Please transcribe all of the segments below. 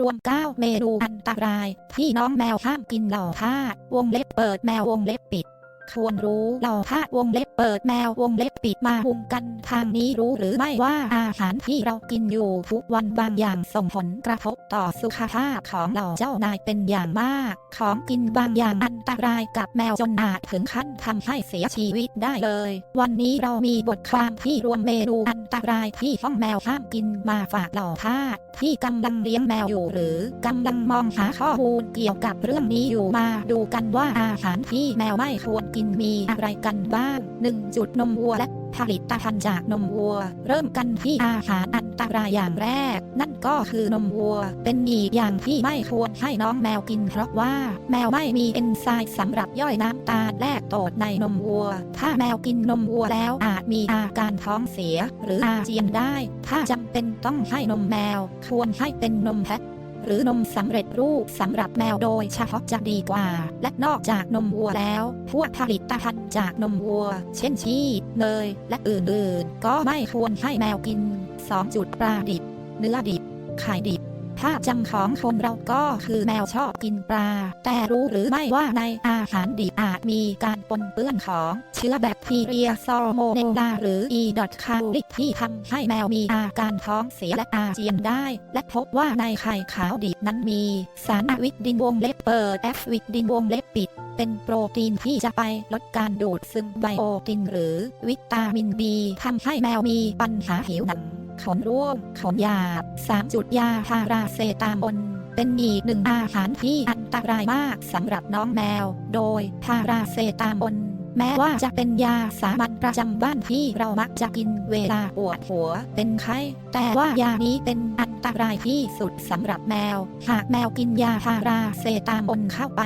รวม 9 เมนูอันตราย ที่น้องแมวห้ามกินหล่าทาสวงเล็บเปิดแมววงเล็บปิด ควรรู้เหล่าทาสวงเล็บเปิดแมววงเล็บปิดมาหุงกันทางนี้รู้หรือไม่ว่าอาหารที่เรากินอยู่ทุกวันบางอย่างส่งผลกระทบต่อสุขภาพของเราเจ้านายเป็นอย่างมาก ของกินบางอย่างอันตรายกับแมวจนอาจถึงขั้นทำให้เสียชีวิตได้เลย วันนี้เรามีบทความที่รวมเมนูอันตรายที่ต้องแมวห้ามกินมาฝากเหล่าทาสที่กำลังเลี้ยงแมวอยู่หรือกำลังมองหาข้อมูลเกี่ยวกับเรื่องนี้อยู่มาดูกันว่าอาหารที่แมวไม่ควรกินมีอะไรกันบ้าง 1. จุดนมวัวและผลิตภัณฑ์จากนมวัว เริ่มกันที่อาหารอันตรายอย่างแรก นั่นก็คือนมวัว เป็นอีกอย่างที่ไม่ควรให้น้องแมวกิน เพราะว่า แมวไม่มีเอนไซม์สำหรับย่อยน้ำตาลแลกโตดในนมวัว ถ้าแมวกินนมวัวแล้วอาจมีอาการท้องเสีย หรืออาเจียนได้ ถ้าจำเป็นต้องให้นมแมว ควรให้เป็นนมแพะ หรือนมสำเร็จรูปสำหรับแมวโดยเฉพาะจะดีกว่า และนอกจากนมวัวแล้ว พวกผลิตภัณฑ์จากนมวัว เช่นชีสเนย และอื่นๆ ก็ไม่ควรให้แมวกิน 2 จุดปลาดิบ เนื้อดิบ ไข่ดิบ ภาพจำของคนเราก็คือแมวชอบกินปลา แต่รู้หรือไม่ว่าในอาหารดิบอาจมีการปนเปื้อนของเชื้อแบคทีเรียซอโมเนลลาหรือ E. c o l i ที่ทำให้แมวมีอาการท้องเสียและอาเจียนได้ และพบว่าในไข่ขาวดิบนั้นมี สารอวิตดินวงเล็บเปิดแอฟวิตดินวงเล็บปิดเป็นโปรตีนที่จะไปลดการดูดซึมไบโอตินหรือวิตามินบีทำให้แมวมีปัญหาผิวหนัง ขนร่วงขนหยาบ3จุดยาพาราเซตามอลเป็นอีกหนึ่งอาหารที่อันตรายมากสำหรับน้องแมว โดยพาราเซตามอลแม้ว่าจะเป็นยาสามัญประจำบ้านที่เรามักจะกินเวลาปวดหัวเป็นไข้ แต่ว่ายานี้เป็นอันตรายที่สุดสำหรับแมว หากแมวกินยาพาราเซตามอลเข้าไป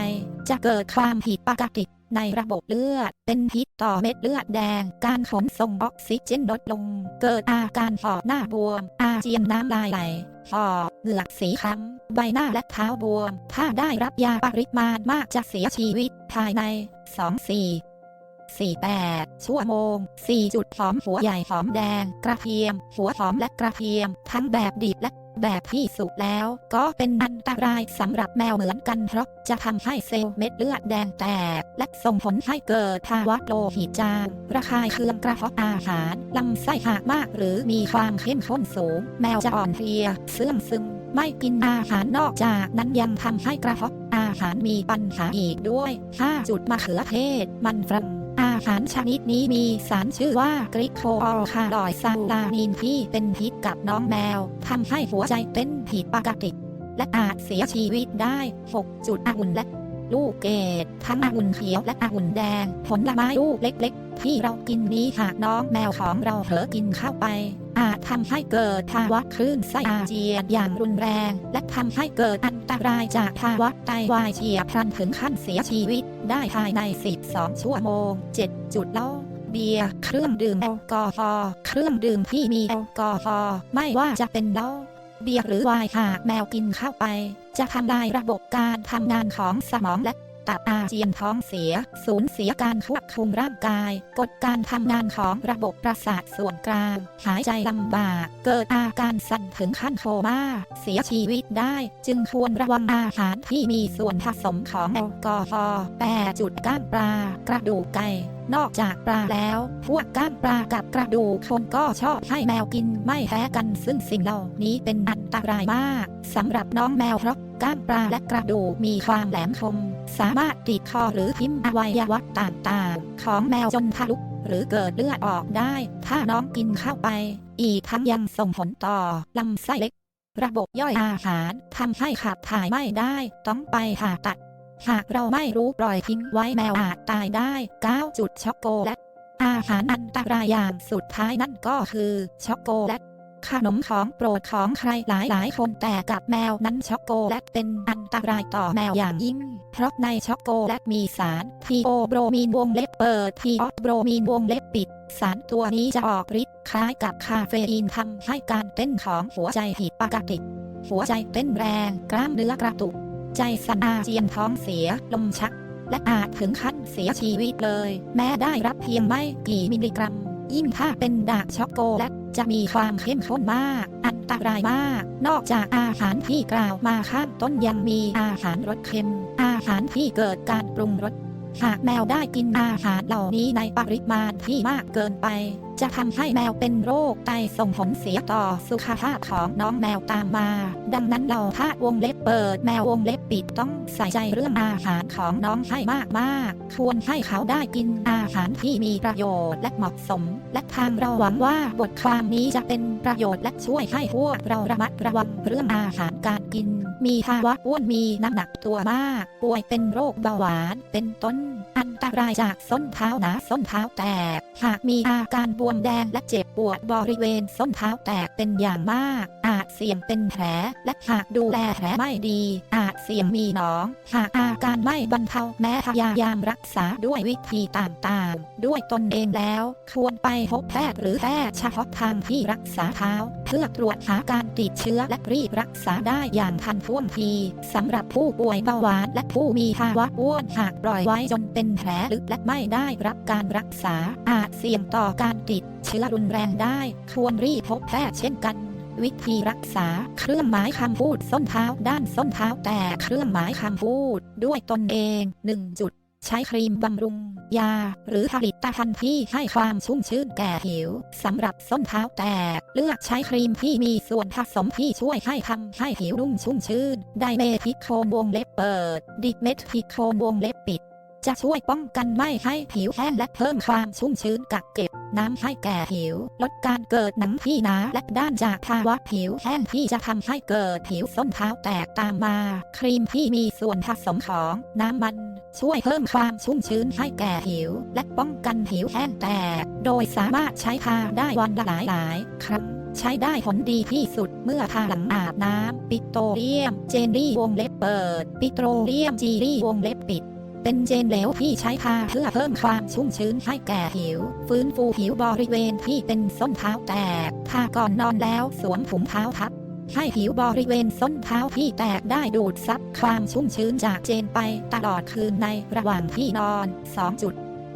จะเกิดความผิดปกติในระบบเลือด เป็นพิษต่อเม็ดเลือดแดง การขนส่งออกซิเจนลดลง เกิดอาการหอบหน้าบวม อาเจียนน้ำลายไหลหอบเหงือกสีคล้ำ ใบหน้าและเท้าบวม ถ้าได้รับยาปริมาณมากจะเสียชีวิตภายใน 2 4 48 ชั่วโมง 4 จุดหอมหัวใหญ่หอมแดง กระเทียม หัวหอมและกระเทียม ทั้งแบบดิบและ แบบที่สุกแล้วก็เป็นอันตรายสำหรับแมวเหมือนกันเพราะจะทำให้เซลล์เม็ดเลือดแดงแตก และส่งผลให้เกิดภาวะโลหิตจางระคายเคืองกระเพาะอาหารลำไส้หักมากหรือมีความเข้มข้นสูง แมวจะอ่อนเพลียเสื่องซึม ไม่กินอาหารนอกจากนั้นยังทำให้กระเพาะอาหารมีปัญหาอีกด้วย 5 จุดมะเขือเทศมันฝรั่ง หารชนิดนี้มีสารชื่อว่ากริโคออลคาดอยซาลานินที่เป็นพิษกับน้องแมวทำให้หัวใจเป็นผิดปกติ และอาจเสียชีวิตได้6จุดองุ่นและลูกเกดทั้งองุ่นเขียวและองุ่นแดง ผลไม้ลูกเล็ก ๆ ที่เรากินนี้หากน้องแมวของเราเผลอกินเข้าไป อาจทำให้เกิดภาวะคลื่นไส้อาเจียนอย่างรุนแรง และทำให้เกิดอันตรายจากภาวะไตวายเฉียบพลันถึงขั้นเสียชีวิต ได้ภายใน 12 ชั่วโมง 7 จุดเหล้าเบียร์เครื่องดื่มแอลกอฮอล์เครื่องดื่มที่มีแอลกอฮอล์ไม่ว่าจะเป็นเหล้าเบียร์หรือไวน์หากแมวกินเข้าไป จะทำลายระบบการทำงานของสมองและ ตับอาเจียนท้องเสีย สูญเสียการควบคุมร่างกาย กดการทำงานของระบบประสาทส่วนกลาง หายใจลำบาก เกิดอาการสั่นถึงขั้นโคม่า เสียชีวิตได้ จึงควรระวังอาหารที่มีส่วนผสมของแอลกอฮอล์แปจุดก้างปลากระดูกไก่ นอกจากปลาแล้ว พวกก้างปลากับกระดูกคนก็ชอบให้แมวกินไม่แพ้กันซึ่งสิ่งเหล่านี้เป็นอันตรายมากสำหรับน้องแมวเพราะก้างปลาและกระดูกมีความแหลมคม สามารถติดคอหรือทิ่มอวัยวะต่างๆ ของแมวจนทะลุหรือเกิดเลือดออกได้ ถ้าน้องกินเข้าไป อีกทั้งยังส่งผลต่อลำไส้เล็ก ระบบย่อยอาหารทำให้ขับถ่ายไม่ได้ ต้องไปผ่าตัด หากเราไม่รู้ปล่อยทิ้งไว้แมวอาจตายได้9จุดช็อกโกแลตอาหารอันตรายอย่างสุดท้ายนั่นก็คือช็อกโกแลตขนมของโปรดของใครหลายหลายคนแต่กับแมวนั้นช็อกโกแลตเป็นอันตรายต่อแมวอย่างยิ่ง เพราะในช็อกโกแลตมีสารทีโอโบรมีนวงเล็บเปิดทีออโบรมีนวงเล็บปิด สารตัวนี้จะออกฤทธิ์คล้ายกับคาเฟอีนทำให้การเต้นของหัวใจผิดปกติ หัวใจเต้นแรงกล้ามเนื้อกระตุก ใจสันอาเจียนท้องเสียลมชัก และอาจถึงขั้นเสียชีวิตเลย แม้ได้รับเพียงไม่กี่มิลลิกรัม ยิ่งถ้าเป็นดาร์กช็อกโกแลตจะมีความเข้มข้นมาก อันตรายมาก นอกจากอาหารที่กล่าวมาข้างต้นยังมีอาหารรสเค็ม อาหารที่เกิดการปรุงรส หากแมวได้กินอาหารเหล่านี้ในปริมาณที่มากเกินไป จะทำให้แมวเป็นโรคไตส่งผลเสียต่อสุขภาพของน้องแมวตามมา ดังนั้นเราพาวงเล็บเปิดแมววงเล็บปิดต้องใส่ใจเรื่องอาหารของน้องให้มากๆ ควรให้เขาได้กินอาหารที่มีประโยชน์และเหมาะสม และทางเราหวังว่าบทความนี้จะเป็นประโยชน์และช่วยให้พวกเราระมัดระวังเรื่องอาหารการกิน มีภาวะอ้วนมีน้ำหนักตัวมาก ป่วยเป็นโรคเบาหวาน เป็นต้น อันตรายจากส้นเท้าหนาส้นเท้าแตก หากมีอาการบวมแดงและเจ็บปวดบริเวณส้นเท้าแตกเป็นอย่างมาก อาจเสี่ยงเป็นแผล และหากดูแลแผลไม่ดี อาจเสี่ยงมีหนอง หากอาการไม่บรรเทาแม้พยายามรักษาด้วยวิธีต่างๆ ด้วยตนเองแล้ว ควรไปพบแพทย์หรือแพทย์เฉพาะทางที่รักษาเท้า เพื่อตรวจหาการติดเชื้อและรีบรักษาได้อย่างทันท่วงทีสำหรับผู้ป่วยเบาหวานและผู้มีภาวะอ้วนหากปล่อยไว้จนเป็นแผลลึกและไม่ได้รับการรักษาอาจเสี่ยงต่อการติดเชื้อรุนแรงได้ ควรรีบพบแพทย์เช่นกันวิธีรักษา เครื่องหมายคำพูดส้นเท้าด้านส้นเท้าแต่เครื่องหมายคำพูดด้วยตนเอง 1 จุด ใช้ครีมบำรุง ยา หรือผลิตภัณฑ์ที่ให้ความชุ่มชื้นแก่ผิวสำหรับส้นเท้าแตก เลือกใช้ครีมที่มีส่วนผสมที่ช่วยให้ทำให้ผิวนุ่มชุ่มชื้น ไดเมทิโคนวงเล็บเปิด ดิเมทิโคนวงเล็บปิด จะช่วยป้องกันไม่ให้ผิวแห้งและเพิ่มความชุ่มชื้นกักเก็บ น้ำให้แก่ผิว ลดการเกิดหนังที่หนาและด้านจากภาวะผิวแห้งที่จะทำให้เกิดผิวส้นเท้าแตกตามมา ครีมที่มีส่วนผสมของน้ำมันช่วยเพิ่มความชุ่มชื้นให้แก่ผิว และป้องกันผิวแห้งแตก โดยสามารถใช้ทาได้วันละหลายหลายๆครั้งใช้ได้ผลดีที่สุดเมื่อทาหลังอาบน้ำ ปิโตรเลียม เจนรี่วงเล็บเปิด ปิโตรเลียมจีรี่วงเล็บปิด เป็นเจนเหลวที่ใช้ทาเพื่อเพิ่มความชุ่มชื้นให้แก่ผิว ฟื้นฟูผิวบริเวณที่เป็นส้นเท้าแตกทาก่อนนอนแล้วสวมถุงเท้าทับให้ผิวบริเวณส้นเท้าที่แตกได้ดูดซับความชุ่มชื้นจากเจนไปตลอดคืนในระหว่างที่นอน 2 จุด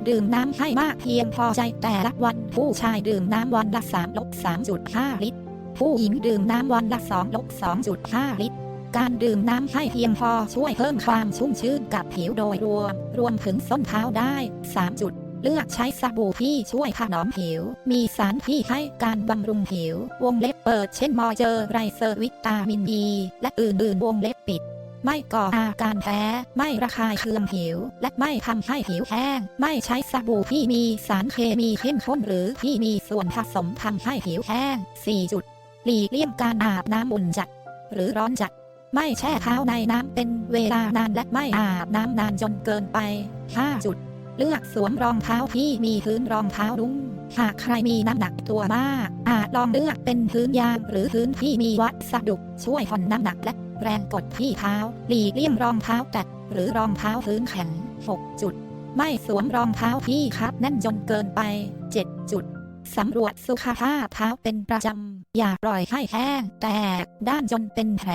ดื่มน้ำให้มากเพียงพอใจแต่ละวัน ผู้ชายดื่มน้ำวันละ3ลบ3.5 ลิตร ผู้หญิงดื่มน้ำวันละ2ลบ2.5 ลิตร การดื่มน้ำให้เพียงพอช่วยเพิ่มความชุ่มชื้นกับผิวโดยรวม รวมถึงส้นเท้าได้ 3 จุด เลือกใช้สบู่ที่ช่วยถนอมผิว มีสารที่ให้การบำรุงผิว วงเล็บเปิดเช่นมอยเจอไรเซอร์วิตามินอ e, ีและอื่นๆวงเล็บปิดไม่ก่ออาการแพ้ ไม่ระคายเคืองผิว และไม่ทำให้ผิวแห้ง ไม่ใช้สบู่ที่มีสารเคมีเข้มข้นหรือที่มีส่วนผสมทำให้ผิวแห้ง 4 จุด หลีกเลี่ยงการอาบน้ำอุ่นจัด หรือร้อนจัด ไม่แช่เท้าในน้ำเป็นเวลานานและไม่อาบน้ำนานจนเกินไป 5 จุด เลือกสวมรองเท้าที่มีพื้นรองเท้านุ่มหากใครมีน้ำหนักตัวมาก อาจลองเลือกเป็นพื้นยางหรือพื้นที่มีวัสดุช่วยผ่อนน้ำหนักและแรงกดที่เท้า หลีกเลี่ยงรองเท้าแตะหรือรองเท้าพื้นแข็ง 6 จุด ไม่สวมรองเท้าที่คับแน่นจนเกินไป 7 จุด สำรวจสุขภาพเท้าเป็นประจำ อย่าปล่อยให้แห้ง แตก ด้านจนเป็นแผล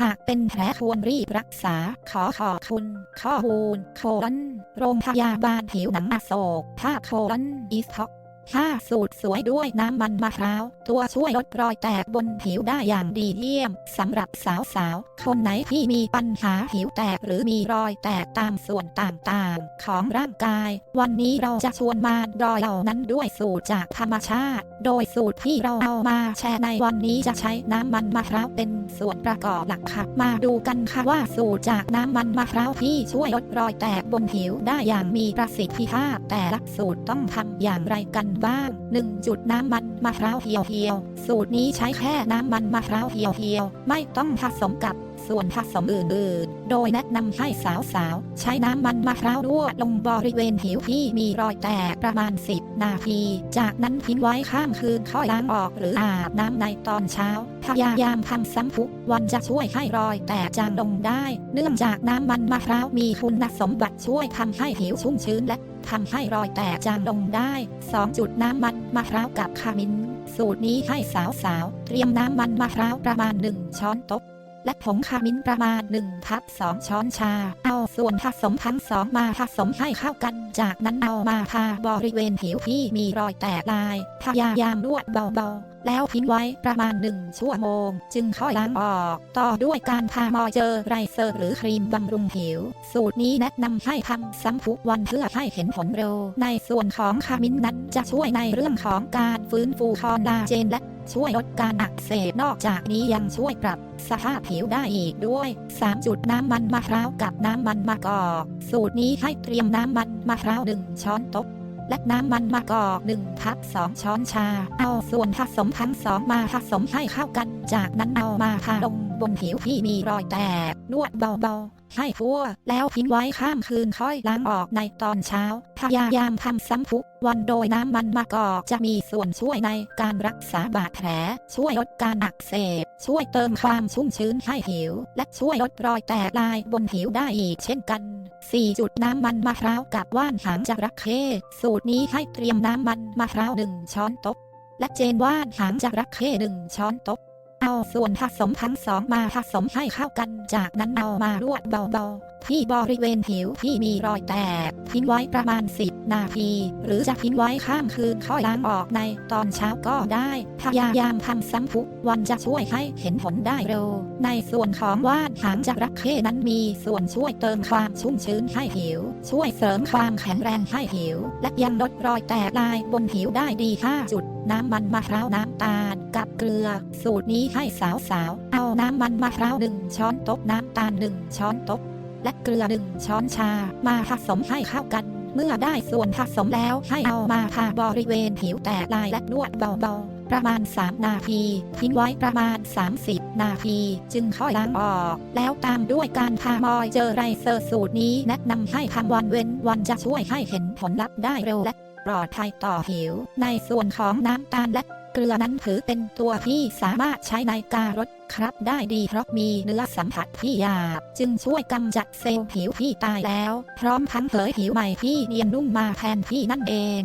หากเป็นแผลควรรีบรักษา ขอขอบคุณ ข้อมูลโคอนโรงพยาบาลผิวหนังอโศกภาโคอนอีสท็อก5สูตรสวยด้วยน้ำมันมะพร้าว ตัวช่วยลดรอยแตกบนผิวได้อย่างดีเยี่ยมสำหรับสาวๆ คนไหนที่มีปัญหาผิวแตกหรือมีรอยแตกตามส่วนต่างๆ ของร่างกาย วันนี้เราจะชวนมารอยเหล่านั้นด้วยสูตรจากธรรมชาติโดยสูตรที่เราเอามาแชร์ในวันนี้จะใช้น้ำมันมะพร้าวเป็นส่วนประกอบหลักค่ะ มาดูกันค่ะว่าสูตรจากน้ำมันมะพร้าวที่ช่วยลดรอยแตกบนผิวได้อย่างมีประสิทธิภาพ แต่ละสูตรต้องทำอย่างไรกันบ้าง 1. จุดน้ำมันมะพร้าวเพียวๆสูตรนี้ใช้แค่น้ำมันมะพร้าวเพียวๆไม่ต้องผสมกับ ส่วนผสมอื่นๆ โดยแนะนำให้สาวๆ ใช้น้ำมันมะพร้าวรั่วลงบริเวณผิวที่มีรอยแตกประมาณ 10 นาที จากนั้นทิ้งไว้ข้ามคืนค่อยล้างออกหรืออาบน้ำในตอนเช้า พยายามทำซ้ำทุกวันจะช่วยให้รอยแตกจางลงได้ เนื่องจากน้ำมันมะพร้าวมีคุณสมบัติช่วยทำให้ผิวชุ่มชื้นและทำให้รอยแตกจางลงได้ 2 จุดน้ำมันมะพร้าวกับขมิ้นสูตรนี้ให้สาวๆ เตรียมน้ำมันมะพร้าวประมาณ 1 ช้อนโต๊ะ และผงขมิ้นประมาณ1ทับ2ช้อนชา เอาส่วนผสมทั้งสองมาผสมให้เข้ากัน จากนั้นเอามาทาบริเวณผิวที่มีรอยแตกลายพยายามนวดเบาๆแล้วทิ้งไว้ประมาณหนึ่งชั่วโมง จึงค่อยล้างออก ต่อด้วยการทามอยเจอไรเซอร์หรือครีมบำรุงผิว สูตรนี้แนะนำให้ทำซ้ำทุกวันเพื่อให้เห็นผลเร็ว ในส่วนของคามินนั้นจะช่วยในเรื่องของการฟื้นฟูคอลลาเจนและ ช่วยลดการอักเสบนอกจากนี้ยังช่วยปรับสภาพผิวได้อีกด้วย 3 จุดน้ำมันมะพร้าวกับน้ำมันมะกอก สูตรนี้ให้เตรียมน้ำมันมะพร้าว1ช้อนโต๊ะและน้ำมันมะกอก1พับ2ช้อนชา เอาส่วนผสมทั้งสองมาผสมให้เข้ากัน จากนั้นเอามาทาลงบนผิวที่มีรอยแตก นวดเบาๆ ให้ทั่ว แล้วทิ้งไว้ข้ามคืนค่อยล้างออกในตอนเช้า พยายามทำซ้ำทุกวันโดยน้ำมันมะกอกจะมีส่วนช่วยในการรักษาบาดแผล ช่วยลดการอักเสบ ช่วยเติมความชุ่มชื้นให้ผิว และช่วยลดรอยแตกลายบนผิวได้อีกเช่นกัน 4 จุดน้ำมันมะพร้าวกับว่านหางจระเข้สูตรนี้ให้เตรียมน้ำมันมะพร้าว1ช้อนโต๊ะและเจนว่านหางจระเข้1ช้อนโต๊ะ เอาส่วนผสมทั้งสองมาผสมให้เข้ากัน จากนั้นเอามาลวดเบาๆ ที่บริเวณผิวที่มีรอยแตก ทิ้งไว้ประมาณ 10 นาที หรือจะทิ้งไว้ข้ามคืนค่อยล้างออกในตอนเช้าก็ได้ พยายามทำซ้ำทุกวันจะช่วยให้เห็นผลได้เร็ว ในส่วนของว่านหางจระเข้นั้นมีส่วนช่วยเติมความชุ่มชื้นให้ผิว ช่วยเสริมความแข็งแรงให้ผิว และยังลดรอยแตกลายบนผิวได้ดี5จุดน้ำมันมะพร้าวน้ำตาลกับเกลือ สูตรนี้ให้สาวๆ เอาน้ำมันมะพร้าวหนึ่งช้อนโต๊ะน้ำตาลหนึ่งช้อนโต๊ะ และเกลือหนึ่งช้อนชา มาผสมให้เข้ากัน เมื่อได้ส่วนผสมแล้วให้เอามาทาบริเวณผิวแตกลายและนวดเบาๆ ประมาณ 3 นาที ทิ้งไว้ประมาณ 30 นาที จึงค่อยล้างออก แล้วตามด้วยการทามอยเจอไรเซอร์สูตรนี้แนะนำให้ทำวันเว้นวันจะช่วยให้เห็นผลลัพธ์ได้เร็วและปลอดภัยต่อผิว ในส่วนของน้ำตาลและ เกลือนั้นถือเป็นตัวที่สามารถใช้ในการลดครับได้ดีเพราะมีเนื้อสัมผัสที่หยาบจึงช่วยกำจัดเซลล์ผิวที่ตายแล้ว พร้อมทั้งเผยผิวใหม่ที่เนียนนุ่มมาแทนที่นั่นเอง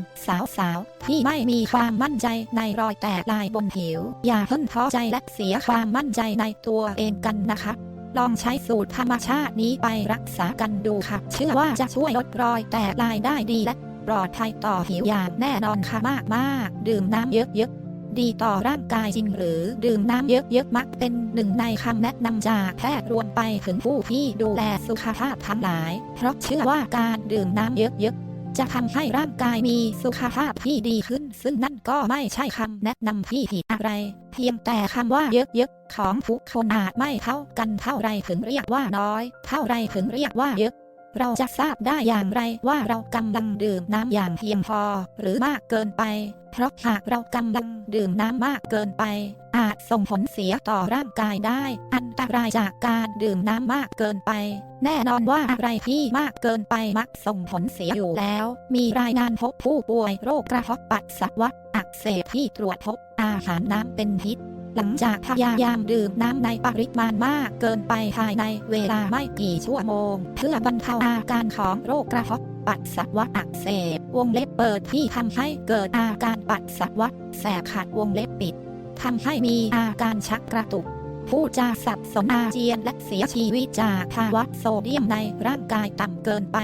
สาวๆ ที่ไม่มีความมั่นใจในรอยแตกลายบนผิว อย่าเพิ่งท้อใจและเสียความมั่นใจในตัวเองกันนะคะลองใช้สูตรธรรมชาตินี้ไปรักษากันดูค่ะ เชื่อว่าจะช่วยลดรอยแตกลายได้ดีและปลอดภัยต่อผิวอย่างแน่นอนค่ะมากมากๆดื่มน้ำเยอะๆ ดีต่อร่างกายจริงหรือดื่มน้ำเยอะๆมักเป็นหนึ่งในคำแนะนำจากแพทย์รวมไปถึงผู้ที่ดูแลสุขภาพทั้งหลาย เพราะเชื่อว่าการดื่มน้ำเยอะๆจะทำให้ร่างกายมีสุขภาพที่ดีขึ้น ซึ่งนั่นก็ไม่ใช่คำแนะนำที่ผิดอะไร เพียงแต่คำว่าเยอะๆของทุกคนอาจไม่เท่ากันเท่าไรถึงเรียกว่าน้อย เท่าไรถึงเรียกว่าเยอะ เราจะทราบได้อย่างไรว่าเรากำลังดื่มน้ำอย่างเพียงพอ หรือมากเกินไป เพราะหากเรากำลังดื่มน้ำมากเกินไป อาจส่งผลเสียต่อร่างกายได้ อันตรายจากการดื่มน้ำมากเกินไป แน่นอนว่าอะไรที่มากเกินไปมักส่งผลเสียอยู่แล้ว มีรายงานพบผู้ป่วยโรคกระเพาะปัสสาวะอักเสบที่ตรวจพบอาหารน้ำเป็นพิษ หลังจากพยายามดื่มน้ำในปริมาณมากเกินไปภายในเวลาไม่กี่ชั่วโมง เพื่อบรรเทาอาการของโรคกระเพาะปัสสาวะอักเสบวงเล็บเปิดที่ทำให้เกิดอาการปัสสาวะแสบขัดวงเล็บปิดทำให้มีอาการชักกระตุกผู้จาสับสนอาเจียนและเสียชีวิตจากภาวะโซเดียมในร่างกายต่ำเกินไป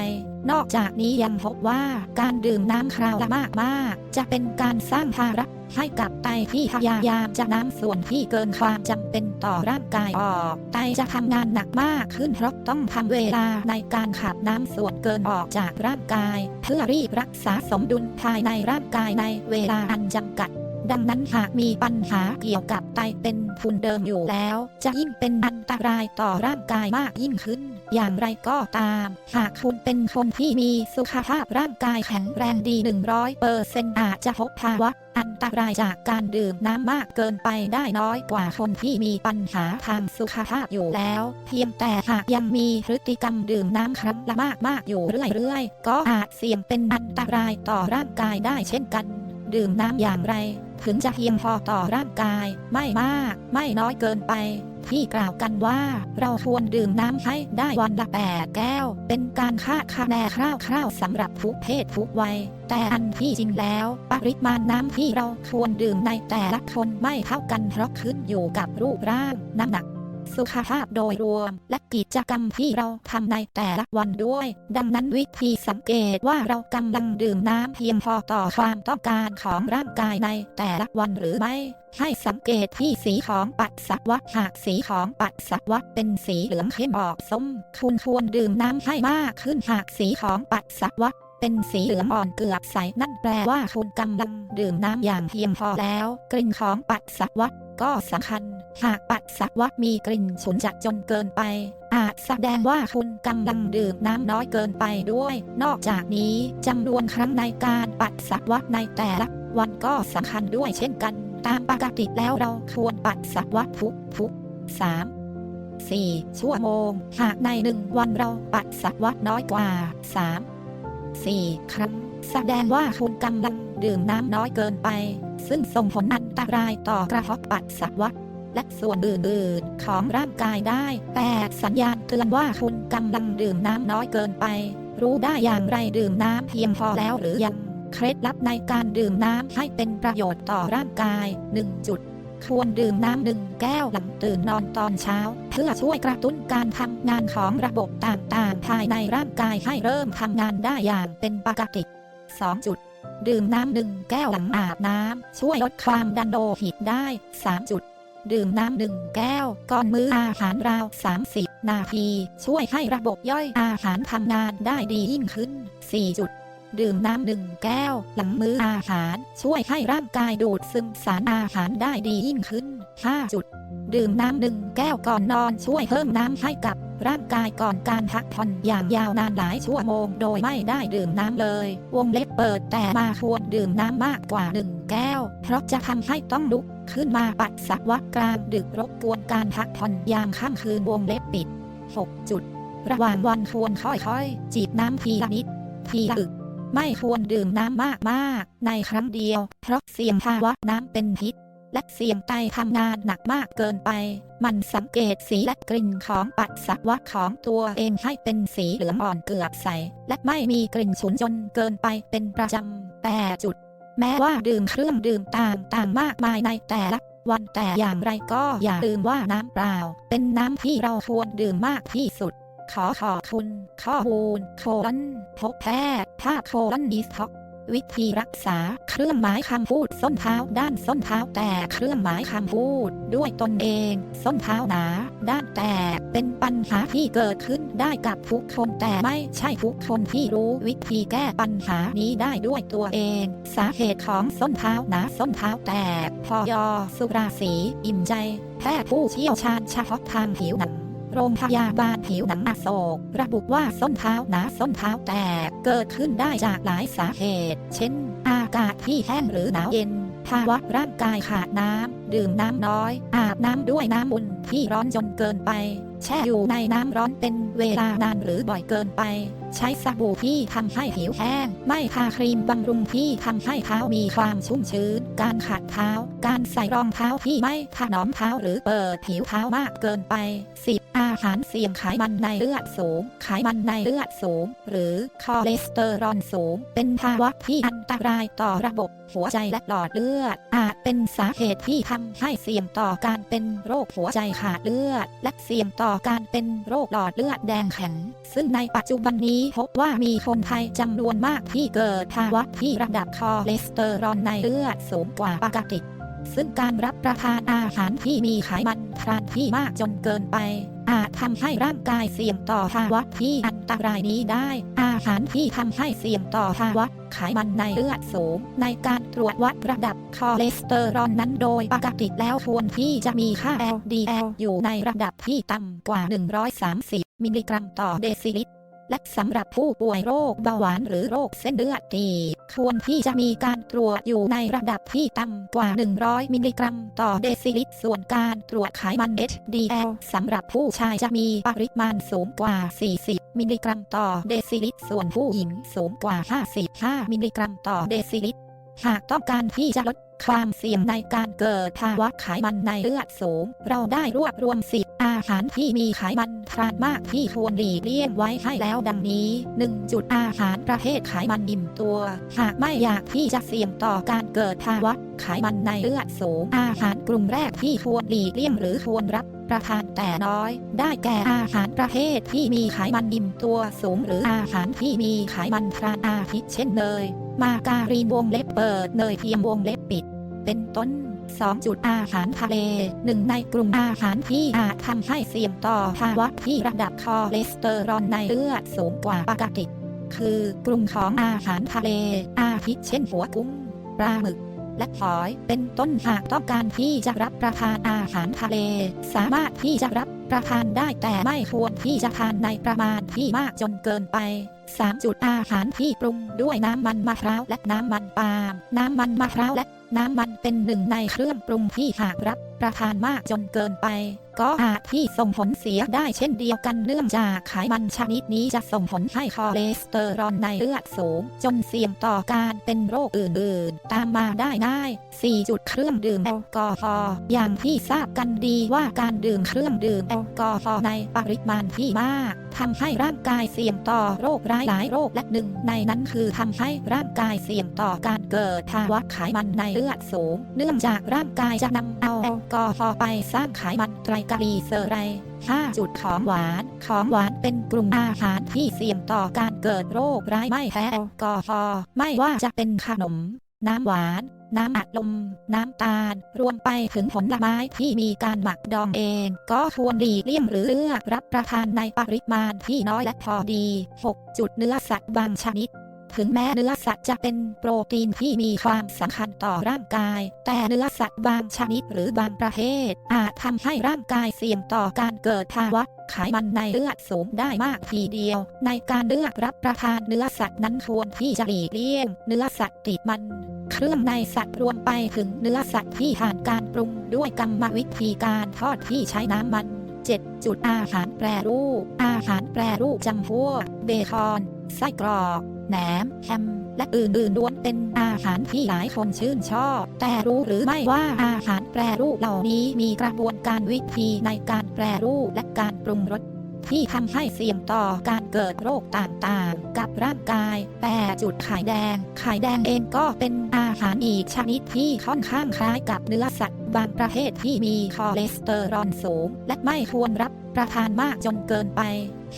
นอกจากนี้ยังพบว่าการดื่มน้ำคราวละมากๆ จะเป็นการสร้างภาระ ให้กับไตที่พยายามจะน้ำส่วนที่เกินความจำเป็นต่อร่างกายออก ไตจะทำงานหนักมากขึ้นเพราะต้องทำเวลาในการขับน้ำส่วนเกินออกจากร่างกาย เพื่อรีบรักษาสมดุลภายในร่างกายในเวลาอันจำกัด ดังนั้นหากมีปัญหาเกี่ยวกับไตเป็นทุนเดิมอยู่แล้ว จะยิ่งเป็นอันตรายต่อร่างกายมากยิ่งขึ้น อย่างไรก็ตาม หากคุณเป็นคนที่มีสุขภาพร่างกายแข็งแรงดี 100เปอร์เซนอาจจะพบภาวะอันตรายจากการดื่มน้ำมากเกินไปได้น้อยกว่าคนที่มีปัญหาทางสุขภาพอยู่แล้ว เพียงแต่หากยังมีพฤติกรรมดื่มน้ำครั้งละมากๆอยู่เรื่อยๆ ก็อาจเสี่ยงเป็นอันตรายต่อร่างกายได้เช่นกัน ดื่มน้ำอย่างไร ถึงจะเพียงพอต่อร่างกาย ไม่มาก ไม่น้อยเกินไป ที่กล่าวกันว่าเราควรดื่มน้ำให้ได้วันละแปดแก้ว เป็นการคาดคะเนคร่าวๆสำหรับทุกเพศทุกวัย แต่อันที่จริงแล้ว ปริมาณน้ำที่เราควรดื่มในแต่ละคนไม่เท่ากันเพราะขึ้นอยู่กับรูปร่างน้ำหนัก สุขภาพโดยรวม และกิจกรรมที่เราทำในแต่ละวันด้วย ดังนั้นวิธีสังเกตว่าเรากำลังดื่มน้ำเพียงพอต่อความต้องการของร่างกายในแต่ละวันหรือไม่ ให้สังเกตที่สีของปัสสาวะหากสีของปัสสาวะเป็นสีเหลืองเข้มออกส้ม คุณควรดื่มน้ำให้มากขึ้นหากสีของปัสสาวะ เป็นสีเหลืองอ่อนเกือบใสนั่นแปลว่าคุณกำลังดื่มน้ำอย่างเพียงพอแล้ว กลิ่นของปัสสาวะก็สำคัญ หากปัสสาวะมีกลิ่นฉุนจัดจนเกินไป อาจแสดงว่าคุณกำลังดื่มน้ำน้อยเกินไปด้วย นอกจากนี้จำนวนครั้งในการปัสสาวะในแต่ละวันก็สำคัญด้วยเช่นกัน ตามปกติแล้วเราควรปัสสาวะทุกทุกสาม4ชั่วโมง หากในหนึ่งวันเราปัสสาวะน้อยกว่า3 4 ครั้ง แสดงว่าคุณกำลังดื่มน้ำน้อยเกินไป ซึ่งส่งผลอันตรายต่อกระเพาะปัสสาวะและส่วนอื่นๆ ของร่างกายได้ แต่สัญญาณเตือนว่าคุณกำลังดื่มน้ำน้อยเกินไป รู้ได้อย่างไรดื่มน้ำเพียงพอแล้วหรือยัง เคล็ดลับในการดื่มน้ำให้เป็นประโยชน์ต่อร่างกาย 1 จุด ควรดื่มน้ำหนึ่งแก้วหลังตื่นนอนตอนเช้า เพื่อช่วยกระตุ้นการทำงานของระบบต่างๆ ภายในร่างกายให้เริ่มทำงานได้อย่างเป็นปกติ 2 จุดดื่มน้ำหนึ่งแก้วหลังอาบน้ำช่วยลดความดันโลหิตได้ 3 จุด ดื่มน้ำหนึ่งแก้ว ก่อนมื้ออาหารราว 30 นาที ช่วยให้ระบบย่อยอาหารทำงานได้ดียิ่งขึ้น 4 จุด ดื่มน้ำหนึ่งแก้ว หลังมื้ออาหาร ช่วยให้ร่างกายดูดซึมสารอาหารได้ดียิ่งขึ้น 5 จุด ดื่มน้ำหนึ่งแก้วก่อนนอนช่วยเพิ่มน้ำให้กับร่างกายก่อนการพักผ่อนอย่างยาวนานหลายชั่วโมงโดยไม่ได้ดื่มน้ำเลย วงเล็บเปิดแต่มาควรดื่มน้ำมากกว่าหนึ่งแก้ว เพราะจะทำให้ต้องลุกขึ้นมาปัสสาวะกลางดึกรบกวนการพักผ่อนยามค่ำคืนวงเล็บปิด 6 จุด ระหว่างวันควรค่อยๆ จีบน้ำทีละนิด ทีละอึก ไม่ควรดื่มน้ำมากๆ ในครั้งเดียว เพราะเสี่ยงภาวะน้ำเป็นพิษ และเสี่ยงไตทำงานหนักมากเกินไป มันสังเกตสีและกลิ่นของปัสสาวะของตัวเองให้เป็นสีเหลืองอ่อนเกือบใส และไม่มีกลิ่นฉุนจนเกินไปเป็นประจำแต่จุด แม้ว่าดื่มเครื่องดื่มต่างๆมากมายในแต่ละวันแต่อย่างไรก็อย่าลืมว่าน้ำเปล่า เป็นน้ำที่เราควรดื่มมากที่สุด ขอขอบคุณ ข้อมูลโคลอนพบแพทย์ภาคโคลอนดิสท็อกวิธีรักษาเครื่องหมายคำพูดส้นเท้าด้านส้นเท้าแตกเครื่องหมายคำพูดด้วยตนเอง ส้นเท้าหนาด้านแตกเป็นปัญหาที่เกิดขึ้นได้กับทุกคนแต่ไม่ใช่ทุกคนที่รู้วิธีแก้ปัญหานี้ได้ด้วยตัวเอง สาเหตุของส้นเท้าหนาส้นเท้าแตกพอยสุราศีอิ่มใจ แพทย์ผู้เชี่ยวชาญเฉพาะทางผิวหนัง โรงพยาบาลผิวหนังอโศก ระบุว่าส้นเท้าหนาส้นเท้าแตกเกิดขึ้นได้จากหลายสาเหตุ เช่น อากาศที่แห้งหรือหนาวเย็น ภาวะร่างกายขาดน้ำ ดื่มน้ำน้อย อาบน้ำด้วยน้ำอุ่นที่ร้อนจนเกินไป แช่อยู่ในน้ำร้อนเป็นเวลานานหรือบ่อยเกินไป ใช้สบู่ที่ทำให้ผิวแห้ง ไม่ทาครีมบำรุงที่ทำให้เท้ามีความชุ่มชื้น การขัดเท้า การใส่รองเท้าที่ไม่ถนอมเท้าหรือเปิดผิวเท้ามากเกินไป 10 อาหารเสี่ยงไขมันในเลือดสูง ไขมันในเลือดสูง หรือคอเลสเตอรอลสูง เป็นภาวะที่อันตรายต่อระบบหัวใจและหลอดเลือด อาจเป็นสาเหตุที่ทำให้เสี่ยงต่อการเป็นโรคหัวใจขาดเลือด และเสี่ยงต่อการเป็นโรคหลอดเลือดแดงแข็ง ซึ่งในปัจจุบันนี้พบว่ามีคนไทยจำนวนมากที่เกิดภาวะที่ระดับคอเลสเตอรอลในเลือดสูงกว่าปกติ ซึ่งการรับประทานอาหารที่มีไขมันทรานที่มากจนเกินไป อาจทำให้ร่างกายเสี่ยงต่อภาวะที่อันตรายนี้ได้ อาหารที่ทำให้เสี่ยงต่อภาวะไขมันในเลือดสูง ในการตรวจวัดระดับคอเลสเตอรอลนั้นโดยปกติแล้วควรที่จะมีค่า LDL อยู่ในระดับที่ต่ำกว่า 130 มิลลิกรัมต่อเดซิลิตร และสำหรับผู้ป่วยโรคเบาหวานหรือโรคเส้นเลือดตีบควรที่จะมีการตรวจอยู่ในระดับที่ต่ำกว่า 100 มิลลิกรัม ต่อเดซิลิตร ส่วนการตรวจไขมัน HDL สำหรับผู้ชายจะมีปริมาณสูงกว่า 40 มิลลิกรัม ต่อเดซิลิตร ส่วนผู้หญิงสูงกว่า 55 มิลลิกรัม ต่อเดซิลิตร หากต้องการที่จะลด ความเสี่ยงในการเกิดภาวะไขมันในเลือดสูง เราได้รวบรวมสิบอาหารที่มีไขมันทรานมากที่ควรหลีกเลี่ยงไว้ให้แล้วดังนี้ 1. จุดอาหารประเภทไขมันอิ่มตัว หากไม่อยากที่จะเสี่ยงต่อการเกิดภาวะไขมันในเลือดสูง อาหารกลุ่มแรกที่ควรหลีกเลี่ยงหรือควรรับประทานแต่น้อย ได้แก่อาหารประเภทที่มีไขมันอิ่มตัวสูงหรืออาหารที่มีไขมันทรานอาทิเช่นเนย มาการีวงเล็บเปิดเนยเทียมวงเล็บปิด เป็นต้น 2. จุดอาหารทะเลหนึ่งในกลุ่มอาหารที่อาจทำให้เสี่ยงต่อภาวะที่ระดับคอเลสเตอรอลในเลือดสูงกว่าปกติ คือกลุ่มของอาหารทะเล อาทิเช่นหัวกุ้งปลาหมึกและหอยเป็นต้นหากต้องการที่จะรับประทานอาหารทะเล สามารถที่จะรับประทานได้แต่ไม่ควรที่จะทานในประมาณที่มากจนเกินไป 3. จุดอาหารที่ปรุงด้วยน้ำมันมะพร้าวและน้ำมันปาล์มน้ำมันมะพร้าวและน้ำมันเป็นหนึ่งในเครื่องปรุงที่หากรับประทานมากจนเกินไป ก็อาจที่ส่งผลเสียได้เช่นเดียวกันเนื่องจากไขมันชนิดนี้จะส่งผลให้คอเลสเตอรอลในเลือดสูง จนเสี่ยงต่อการเป็นโรคอื่นๆ ตามมาได้ง่าย 4. จุดเครื่องดื่มแอลกอฮอล์อย่างที่ทราบกันดีว่าการดื่มเครื่องดื่มแอลกอฮอล์ในปริมาณที่มากทำให้ร่างกายเสี่ยงต่อโรคร้ายหลายโรคและหนึ่งในนั้นคือทำให้ร่างกายเสี่ยงต่อการเกิดภาวะไขมันในเลือดสูง เนื่องจากร่างกายจะนำเอาแอลกอฮอล์ไปสร้างไขมันไตรกลีเซอไรด์ 5. จุดของหวาน ของหวานเป็นกลุ่มอาหารที่เสี่ยงต่อการเกิดโรคร้ายไม่แพ้แอลกอฮอล์ไม่ว่าจะเป็นขนม น้ำหวาน น้ำอัดลม น้ำตาล รวมไปถึงผลไม้ที่มีการหมักดองเอง ก็ควรหลีกเลี่ยงหรือเลือกรับประทานในปริมาณที่น้อยและพอดี 6. จุดเนื้อสัตว์บางชนิด ถึงแม้เนื้อสัตว์จะเป็นโปรตีนที่มีความสำคัญต่อร่างกาย แต่เนื้อสัตว์บางชนิดหรือบางประเภท อาจทำให้ร่างกายเสี่ยงต่อการเกิดภาวะไขมันในเลือดสูงได้มากทีเดียว ในการเลือกรับประทานเนื้อสัตว์นั้นควรที่จะหลีกเลี่ยง เนื้อสัตว์ติดมันเครื่องในสัตว์รวมไปถึงเนื้อสัตว์ที่ผ่านการปรุงด้วยกรรมวิธีการทอดที่ใช้น้ำมัน 7. จุดอาหารแปรรูป อาหารแปรรูปจำพวกเบคอน ไส้กรอก แหนมแฮมและอื่นๆล้วนเป็นอาหารที่หลายคนชื่นชอบ แต่รู้หรือไม่ว่าอาหารแปรรูปเหล่านี้มีกระบวนการวิธีในการแปรรูปและการปรุงรสที่ทำให้เสี่ยงต่อการเกิดโรคต่างๆ กับร่างกาย แต่จุดไข่แดง ไข่แดงเองก็เป็นอาหารอีกชนิดที่ค่อนข้างคล้ายกับเนื้อสัตว์บางประเภทที่มีคอเลสเตอรอลสูง และไม่ควรรับประทานมากจนเกินไป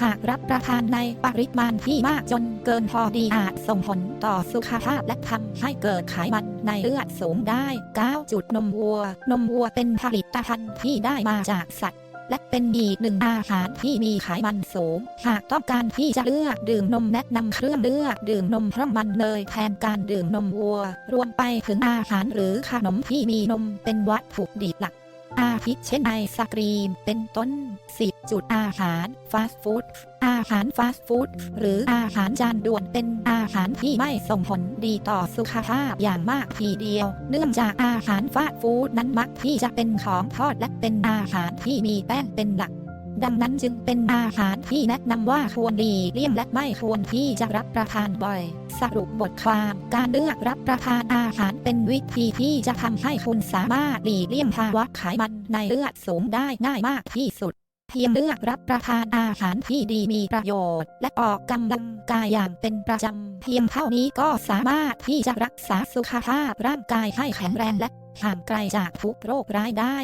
หากรับประทานในปริมาณที่มากจนเกินพอดีอาจส่งผลต่อสุขภาพและทำให้เกิดไขมันในเลือดสูงได้9จุดนมวัว นมวัวเป็นผลิตภัณฑ์ที่ได้มาจากสัตว์และเป็นอีกหนึ่งอาหารที่มีไขมันสูง หากต้องการที่จะเลือกดื่มนมแนะนำเครื่องเลือกดื่มนมเพราะมันเลยแทนการดื่มนมวัว รวมไปถึงอาหารหรือขนมที่มีนมเป็นวัตถุดิบหลัก อาทิเช่นไอศกรีม เป็นต้น 10 จุดอาหารฟาสต์ฟู้ดอาหารฟาสต์ฟู้ดหรืออาหารจานด่วนเป็นอาหารที่ไม่ส่งผลดีต่อสุขภาพอย่างมากทีเดียว เนื่องจากอาหารฟาสต์ฟู้ดนั้นมักที่จะเป็นของทอดและเป็นอาหารที่มีแป้งเป็นหลัก ดังนั้นจึงเป็นอาหารที่แนะนำว่าควรหลีเลี่ยงและไม่ควรที่จะรับประทานบ่อย สรุปบทความการเลือกรับประทานอาหารเป็นวิธีที่จะทำให้คุณสามารถหลีกเลี่ยงภาวะไขมันในเลือดสูงได้ง่ายมากที่สุดเพียงเลือกรับประทานอาหารที่ดีมีประโยชน์ และออกกำลังกายอย่างเป็นประจำ เพียงเท่านี้ก็สามารถที่จะรักษาสุขภาพร่างกายให้แข็งแรงและห่างไกลจากทุกโรคร้ายได้